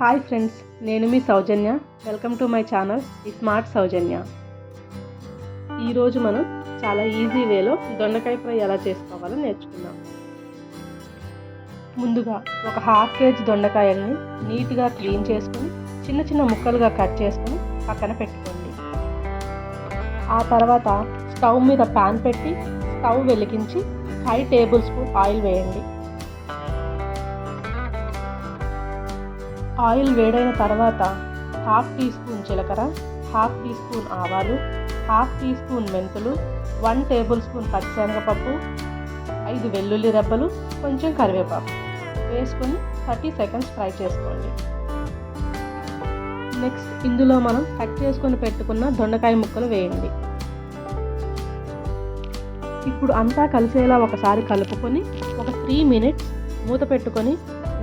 Hi friends నేను మీ Soujanya. Welcome to my channel ఈ smart Soujanya ఈరోజు మనం చాలా ఈజీ వేలో దొండకాయ ఫ్రై ఎలా చేసుకోవాలో నేర్చుకుందాం. ముందుగా ఒక హాఫ్ కేజీ దొండకాయల్ని నీట్గా క్లీన్ చేసుకుని చిన్న చిన్న ముక్కలుగా కట్ చేసుకుని పక్కన పెట్టుకోండి. ఆ తర్వాత స్టవ్ మీద ప్యాన్ పెట్టి స్టవ్ వెలిగించి ఫైవ్ టేబుల్ స్పూన్ ఆయిల్ వేయండి. ఆయిల్ వేడైన తర్వాత హాఫ్ టీ స్పూన్ జీలకర్ర హాఫ్ టీ స్పూన్ ఆవాలు హాఫ్ టీ స్పూన్ మెంతులు వన్ టేబుల్ స్పూన్ పచ్చిశనగపప్పు ఐదు వెల్లుల్లి రెబ్బలు కొంచెం కరివేపాకు వేసుకొని థర్టీ సెకండ్స్ ఫ్రై చేసుకోండి. నెక్స్ట్ ఇందులో మనం కట్ చేసుకొని పెట్టుకున్న దొండకాయ ముక్కలు వేయండి. ఇప్పుడు అంతా కలిసేలా ఒకసారి కలుపుకొని ఒక త్రీ మినిట్స్ మూత పెట్టుకొని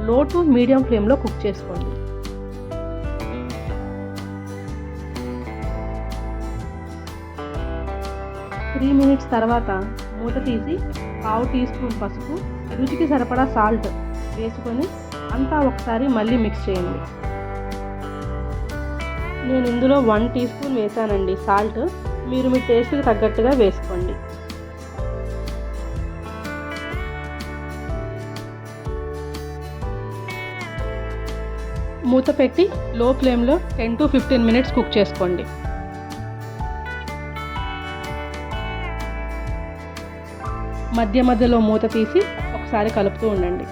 లో టు మీడియం ఫ్లేమ్లో కుక్ చేసుకోండి. త్రీ మినిట్స్ తర్వాత మూత తీసి పావు టీ స్పూన్ పసుపు రుచికి సరిపడా సాల్ట్ వేసుకొని అంతా ఒకసారి మళ్ళీ మిక్స్ చేయండి. నేను ఇందులో వన్ టీ స్పూన్ వేసానండి సాల్ట్. మీరు మీ టేస్ట్కి తగ్గట్టుగా వేసుకోండి. మూత పెట్టి లో ఫ్లేమ్లో ten to fifteen minutes cook చేసుకోండి. మధ్య మధ్యలో మూత తీసి ఒకసారి కలుపుతూ ఉండండి.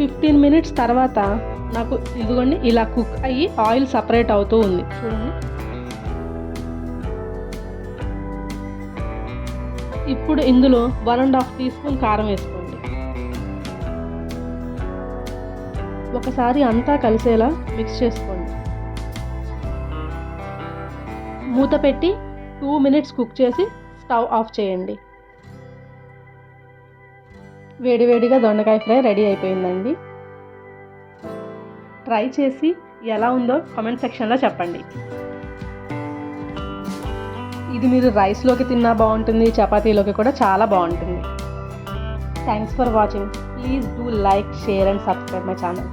ఫిఫ్టీన్ మినిట్స్ తర్వాత నాకు ఇదిగోండి ఇలా కుక్ అయ్యి ఆయిల్ సపరేట్ అవుతూ ఉంది. చూడండి. ఇప్పుడు ఇందులో one and half teaspoon కారం వేసుకోండి. ఒకసారి అంతా కలిసేలా మిక్స్ చేసుకోండి. మూత పెట్టి టూ మినిట్స్ కుక్ చేసి స్టవ్ ఆఫ్ చేయండి. వేడివేడిగా దొండకాయ ఫ్రై రెడీ అయిపోయిందండి. ట్రై చేసి ఎలా ఉందో కామెంట్ సెక్షన్లో చెప్పండి. ఇది మీరు రైస్లోకి తిన్నా బాగుంటుంది చపాతీలోకి కూడా చాలా బాగుంటుంది. Thanks for watching please do like share and subscribe my channel